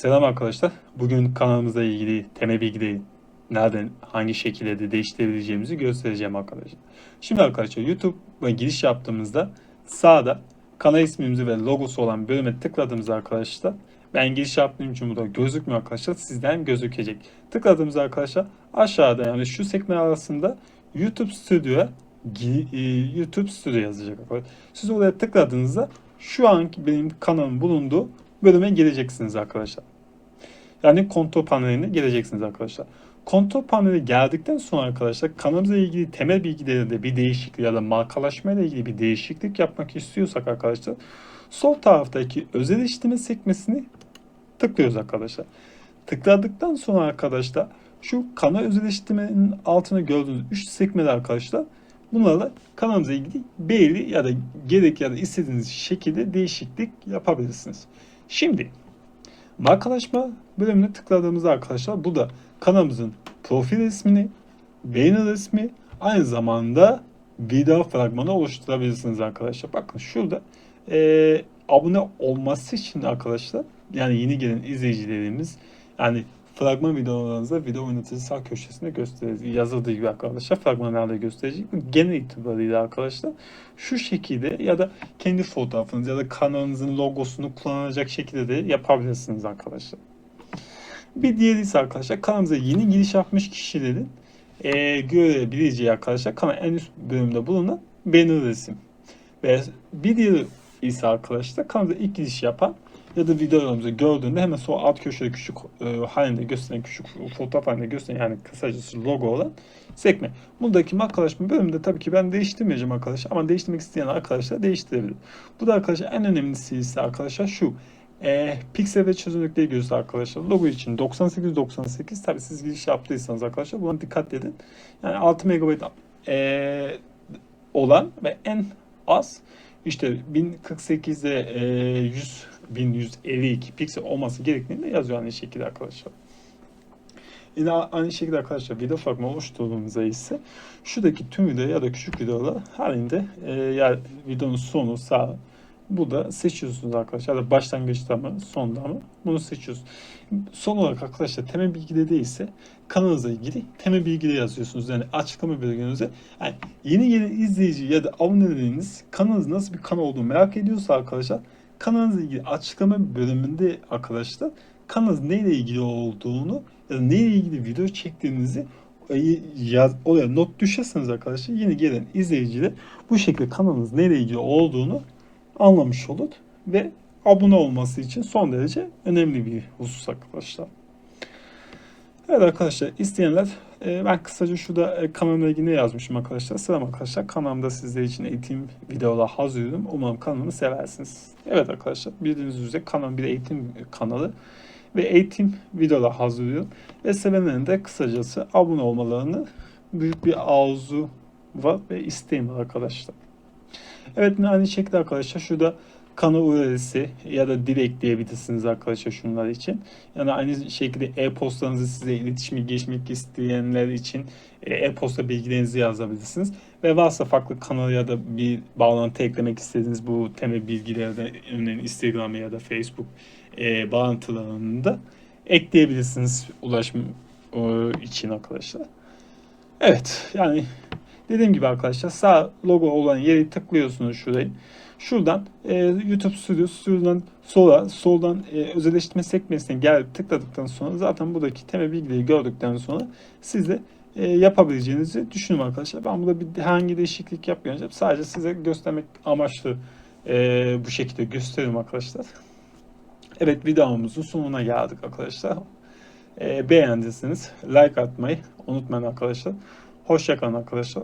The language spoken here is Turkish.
Selam arkadaşlar. Bugün kanalımızla ilgili temel bilgileri nereden, hangi şekilde de değiştirebileceğimizi göstereceğim arkadaşlar. Şimdi arkadaşlar YouTube'a giriş yaptığımızda sağda kanal ismimizi ve logosu olan bölüme tıkladığımızda arkadaşlar ben giriş yaptığım için burada gözükmüyor arkadaşlar. Sizden gözükecek. Tıkladığımızda arkadaşlar aşağıda yani şu sekme arasında YouTube Studio'ya e, YouTube Studio yazacak arkadaşlar. Siz oraya tıkladığınızda şu anki benim kanalım bulunduğu bölüme geleceksiniz arkadaşlar. Yani kontrol paneline geleceksiniz arkadaşlar. Kontrol paneline geldikten sonra arkadaşlar kanalımızla ilgili temel bilgilerinde bir değişiklik ya da markalaşma ile ilgili bir değişiklik yapmak istiyorsak arkadaşlar sol taraftaki özel işleme sekmesini tıklıyoruz arkadaşlar. Tıkladıktan sonra arkadaşlar şu kanal özel işlemenin altına gördüğünüz 3 sekmeler arkadaşlar bunlarla kanalımıza ilgili belli ya da gerek ya da istediğiniz şekilde değişiklik yapabilirsiniz. Şimdi markalaşma bölümüne tıkladığımızda arkadaşlar bu da kanalımızın profil resmini, beğeni resmi aynı zamanda video fragmanı oluşturabilirsiniz arkadaşlar. Bakın şurada eee, abone olması için arkadaşlar yani yeni gelen izleyicilerimiz yani fragman videolarınızda video oynatıcı sağ köşesinde gösterecek. Yazıldığı gibi arkadaşlar fragmanlarda gösterecek. Genel itibariyle arkadaşlar şu şekilde ya da kendi fotoğrafınız ya da kanalınızın logosunu kullanacak şekilde de yapabilirsiniz arkadaşlar. Bir diğeri ise arkadaşlar kanalımıza yeni giriş yapmış kişilerin eee görebileceği arkadaşlar kanal en üst bölümde bulunan banner resim. Ve bir diğeri ise arkadaşlar kanalımıza ilk giriş yapan ya da videolarımızı gördüğünde hemen sol alt köşede küçük e, halinde gösteren küçük fotoğraf halinde gösteren yani kısacası logo olan sekme. Buradaki markalaşma bölümünde tabii ki ben değiştirmeyeceğim arkadaşlar ama değiştirmek isteyen arkadaşlar değiştirebilir. Bu da arkadaşlar en önemlisi ise arkadaşlar şu. E, piksel ve çözünürlükle ilgili arkadaşlar logo için 98-98 tabii siz giriş yaptıysanız arkadaşlar buna dikkat edin. Yani 6 MB e, olan ve en az işte 1048'de e, 100 1152 piksel olması gerektiğini de yazıyor aynı şekilde arkadaşlar. Yine aynı şekilde arkadaşlar video fragmanı oluşturduğumuzda ise şuradaki tüm video ya da küçük videolar halinde e, yani videonun sonu sağ bu da seçiyorsunuz arkadaşlar. Ya da başlangıçta mı sonda mı bunu seçiyorsunuz. Son olarak arkadaşlar temel bilgileri değilse kanalınızla ilgili temel bilgileri yazıyorsunuz. Yani açıklama bölümünüze yani yeni gelen izleyici ya da aboneleriniz kanalınız nasıl bir kanal olduğunu merak ediyorsa arkadaşlar kanalınızla ilgili açıklama bölümünde arkadaşlar kanalınız neyle ilgili olduğunu ya da neyle ilgili video çektiğinizi e, yaz, oraya not düşerseniz arkadaşlar yeni gelen izleyiciler bu şekilde kanalınız neyle ilgili olduğunu anlamış olur ve abone olması için son derece önemli bir husus arkadaşlar. Evet arkadaşlar isteyenler e, ben kısaca şurada e, kanalımla ilgili yazmışım arkadaşlar. Selam arkadaşlar kanalımda sizler için eğitim videolar hazırlıyorum. Umarım kanalımı seversiniz. Evet arkadaşlar bildiğiniz üzere kanalım bir eğitim kanalı ve eğitim videolar hazırlıyorum. Ve sevenlerin de kısacası abone olmalarını büyük bir arzu var ve isteğim arkadaşlar. Evet aynı şekilde arkadaşlar şurada kanal URL'si ya da dil ekleyebilirsiniz arkadaşlar şunlar için. Yani aynı şekilde e-postanızı size iletişime geçmek isteyenler için e, e-posta bilgilerinizi yazabilirsiniz. Ve varsa farklı kanal ya da bir bağlantı eklemek istediğiniz bu temel bilgilerden örneğin Instagram ya da Facebook e, bağlantılarını da ekleyebilirsiniz ulaşım için arkadaşlar. Evet yani Dediğim gibi arkadaşlar sağ logo olan yeri tıklıyorsunuz şurayı. Şuradan e, YouTube Studio, Studio'dan sola, soldan e, özelleştirme sekmesine gelip tıkladıktan sonra zaten buradaki temel bilgileri gördükten sonra siz de e, yapabileceğinizi düşünün arkadaşlar. Ben burada bir hangi değişiklik yapmayacağım. Sadece size göstermek amaçlı e, bu şekilde gösteriyorum arkadaşlar. Evet videomuzun sonuna geldik arkadaşlar. E, beğendiyseniz like atmayı unutmayın arkadaşlar. Hoşçakalın arkadaşlar.